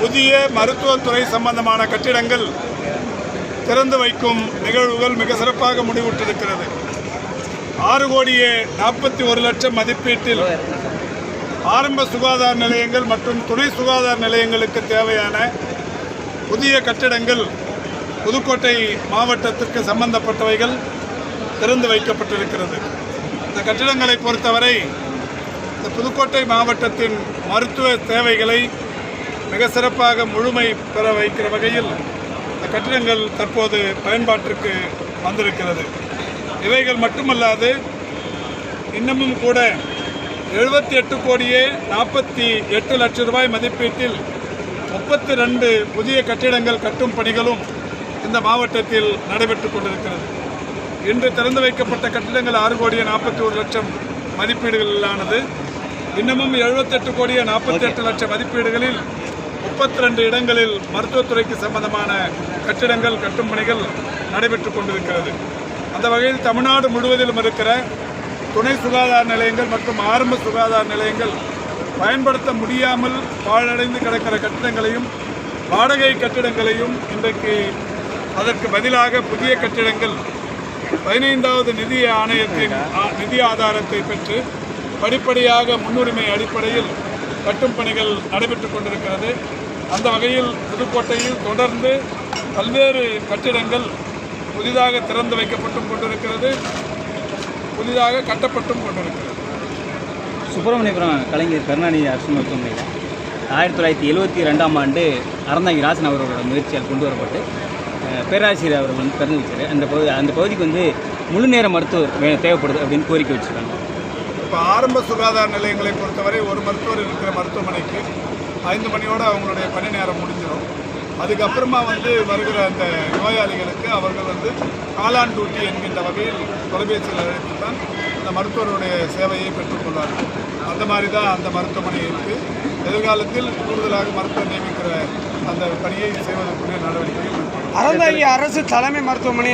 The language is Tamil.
புதிய மருத்துவத்துறை சம்பந்தமான கட்டிடங்கள் திறந்து வைக்கும் நிகழ்வுகள் மிக சிறப்பாக முடிவுற்றிருக்கிறது. ஆறு கோடியே நாற்பத்தி ஒரு லட்சம் மதிப்பீட்டில் ஆரம்ப சுகாதார நிலையங்கள் மற்றும் துணை சுகாதார நிலையங்களுக்கு தேவையான புதிய கட்டிடங்கள் புதுக்கோட்டை மாவட்டத்திற்கு சம்பந்தப்பட்டவைகள் திறந்து வைக்கப்பட்டிருக்கிறது. இந்த கட்டிடங்களை பொறுத்தவரை இந்த புதுக்கோட்டை மாவட்டத்தின் மருத்துவ தேவைகளை மிக சிறப்பாக முழுமை பெற வைக்கிற வகையில் இந்த கட்டிடங்கள் தற்போது பயன்பாட்டிற்கு வந்திருக்கிறது. இவைகள் மட்டுமல்லாது இன்னமும் கூட எழுபத்தி எட்டு கோடியே நாற்பத்தி எட்டு லட்சம் ரூபாய் மதிப்பீட்டில் முப்பத்தி ரெண்டு புதிய கட்டிடங்கள் கட்டும் பணிகளும் இந்த மாவட்டத்தில் நடைபெற்றுக் கொண்டிருக்கிறது. இன்று திறந்து வைக்கப்பட்ட கட்டிடங்கள் ஆறு கோடியே நாற்பத்தி ஒரு லட்சம் மதிப்பீடுகளிலானது. இன்னமும் எழுபத்தெட்டு கோடியே நாற்பத்தி எட்டு லட்சம் மதிப்பீடுகளில் முப்பத்தி ரெண்டு இடங்களில் மருத்துவத்துறைக்கு சம்பந்தமான கட்டிடங்கள் கட்டும் பணிகள் நடைபெற்றுக் கொண்டிருக்கிறது. அந்த வகையில் தமிழ்நாடு முழுவதிலும் இருக்கிற துணை சுகாதார நிலையங்கள் மற்றும் ஆரம்ப சுகாதார நிலையங்கள் பயன்படுத்த முடியாமல் பாழடைந்து கிடக்கிற கட்டிடங்களையும் வாடகை கட்டிடங்களையும் இன்றைக்கு அதற்கு பதிலாக புதிய கட்டிடங்கள் பதினைந்தாவது நிதி ஆணையத்தின் நிதி ஆதாரத்தை பெற்று படிப்படியாக முன்னுரிமை அடிப்படையில் கட்டும் பணிகள் நடைபெற்றுக் கொண்டிருக்கிறது. அந்த வகையில் புதுக்கோட்டையில் தொடர்ந்து பல்வேறு கட்டிடங்கள் புதிதாக திறந்து வைக்கப்பட்டும் கொண்டிருக்கிறது புதிதாக கட்டப்பட்டும் கொண்டிருக்கிறது. சுப்பிரமணியபுரம் கலைஞர் கருணாநிதி அரசு மருத்துவமனையில் ஆயிரத்தி தொள்ளாயிரத்தி எழுபத்தி ரெண்டாம் ஆண்டு அறந்தாங்கி ராசன் அவர்களோட முயற்சியால் கொண்டு வரப்பட்டு பேராசிரியர் அவர்கள் வந்து திறந்து வச்சார். அந்த பகுதி அந்த பகுதிக்கு வந்து முழு நேர மருத்துவர் தேவைப்படுது அப்படின்னு கோரிக்கை வச்சுருக்காங்க. இப்போ ஆரம்ப சுகாதார நிலையங்களை பொறுத்தவரை ஒரு மருத்துவர் இருக்கிற மருத்துவமனைக்கு ஐந்து மணியோடு அவங்களுடைய பணி நேரம் முடிஞ்சிடும். அதுக்கப்புறமா வந்து வருகிற அந்த நோயாளிகளுக்கு அவர்கள் வந்து காலான் டூட்டி என்கின்ற வகையில் தொலைபேசியில் அழைத்து தான் அந்த மருத்துவருடைய சேவையை பெற்றுக்கொள்வார்கள். அந்த மாதிரி தான் அந்த மருத்துவமனை இருக்குது எதிர்காலத்தில் கூடுதலாக மருத்துவம் நியமிக்கிற அந்த பணியை செய்வதற்குரிய நடவடிக்கைகள் அரசு தலைமை மருத்துவமனை